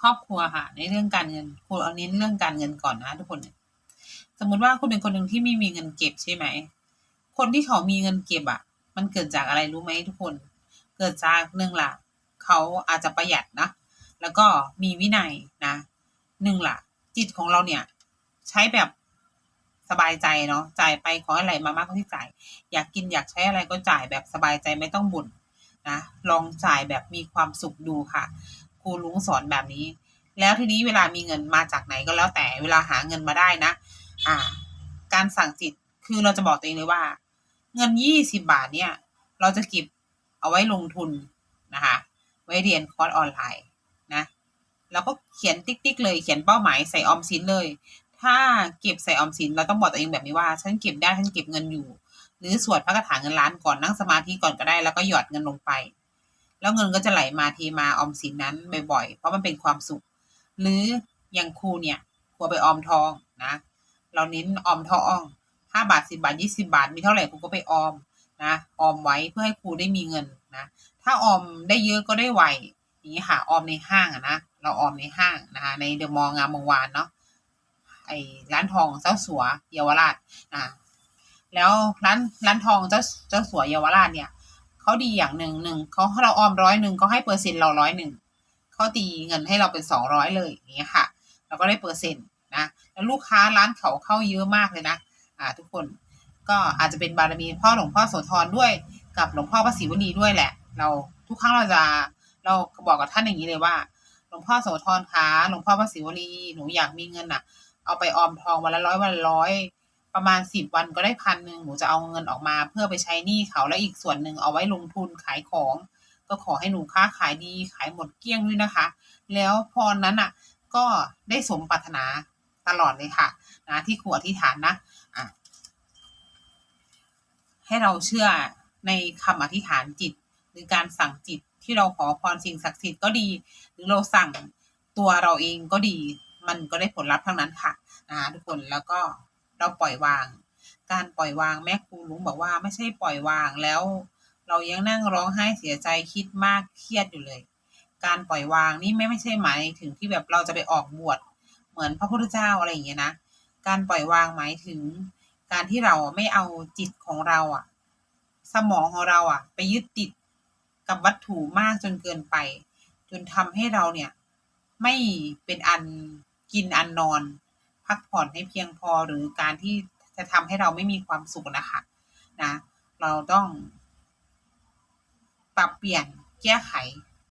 ครอบครัวค่ะ ในเรื่องการเงินครูเอาเน้นเรื่องการเงินก่อนนะทุกคน สมมุติว่าคุณเป็นคนหนึ่งที่ไม่มีเงินเก็บใช่ไหม คนที่เขามีเงินเก็บอะ มันเกิดจากอะไรรู้ไหมทุกคน เกิดจากหนึ่งล่ะเขาอาจจะประหยัดนะ แล้วก็มีวินัยนะหนึ่งล่ะจิตของเราเนี่ย ใช้แบบสบายใจเนาะจ่ายไปขออะไรมามากก็ที่จ่าย อยากกินอยากใช้อะไรก็จ่ายแบบสบายใจไม่ต้องบ่นนะลองจ่ายแบบมีความสุขดูค่ะ รูลุงสอนแบบนี้ แล้วทีนี้เวลามีเงินมาจากไหนก็แล้วแต่เวลาหาเงินมาได้นะ อ่า การสั่งจิตคือเราจะบอกตัวเองเลยว่า เงินยี่สิบาทเนี่ย เราจะเก็บเอาไว้ลงทุนนะคะ ไว้เรียนคอร์สออนไลน์นะเราก็เขียนติ๊กๆเลยเขียนเป้าหมายใส่ออมสินเลย ถ้าเก็บใส่ออมสินเราต้องบอกตัวเองแบบนี้ว่า ฉันเก็บได้ฉันเก็บเงินอยู่ หรือสวดพระคาถาเงินล้านก่อนนั่งสมาธิก่อนก็ได้แล้วก็หยอดเงินลงไป แล้วเงินก็จะไหลมาเทมาออมสินนั้นบ่อยๆ เพราะมันเป็นความสุข หรืออย่างครูเนี่ยครูไปออมทองนะ เราเน้นออมทองห้าบาทสิบาทยี่สิบาท มีเท่าไหร่ครูก็ไปออมนะออมไว้เพื่อให้ครูได้มีเงินนะ ถ้าออมได้เยอะก็ได้ไวอย่างนี้ค่ะออมในห้างอะนะเราออมในห้างนะคะในเดอะมอลล์งามวงวานเนาะไอ้ร้านทองเจ้าสัวเยาวราชอ่าแล้วร้านร้านทองเจ้าเจ้าสัวเยาวราชเนี่ย เขาดีอย่างหนึ่งหนึ่งเขาให้เราออมร้อยหนึ่งเขาให้เปอร์เซ็นต์เราร้อยหนึ่งเขาตีเงินให้เราเป็นสองร้อยเลยอย่างเงี้ยค่ะ เราก็ได้เปอร์เซ็นต์นะแล้วลูกค้าร้านเขาเข้าเยอะมากเลยนะอ่าทุกคนก็อาจจะเป็นบารมีพ่อหลวงพ่อโสธรด้วยกับหลวงพ่อพระศรีวณีด้วยแหละ เราทุกครั้งเราจะเราบอกกับท่านอย่างนี้เลยว่าหลวงพ่อโสธรคะหลวงพ่อพระศิวลี หนูอยากมีเงินอะ เอาไปออมทองวันละร้อยวันละร้อย ประมาณสิบวันก็ได้พันหนึ่งหนูจะเอาเงินออกมา เพื่อไปใช้หนี้เขาและอีกส่วนหนึ่งเอาไว้ลงทุนขายของ ก็ขอให้หนูค้าขายดีขายหมดเกลี้ยงด้วยนะคะ แล้วพรนั้นอะ ก็ได้สมปรารถนาตลอดเลยค่ะ นะที่ครูอธิษฐานนะอะให้เราเชื่อในคำอธิษฐานจิต หรือการสั่งจิตที่เราขอพรสิ่งศักดิ์สิทธิ์ก็ดี หรือเราสั่งตัวเราเองก็ดี มันก็ได้ผลลัพธ์ทั้งนั้นค่ะ นะทุกคนแล้วก็ เราปล่อยวาง การปล่อยวางแม่ครูลุงบอกว่าไม่ใช่ปล่อยวางแล้ว เรายังนั่งร้องไห้เสียใจคิดมากเครียดอยู่เลย การปล่อยวางนี่ไม่ไม่ใช่หมายถึงที่แบบเราจะไปออกบวชเหมือนพระพุทธเจ้าอะไรอย่างเงี้ยนะการปล่อยวางหมายถึง การที่เราไม่เอาจิตของเราอะสมองของเราอะไปยึดติดกับวัตถุมากจนเกินไป จนทำให้เราเนี่ย ไม่เป็นอันกินอันนอน พักผ่อนให้เพียงพอหรือการที่จะทำให้เราไม่มีความสุขนะคะนะ เราต้อง ปรับเปลี่ยนแก้ไข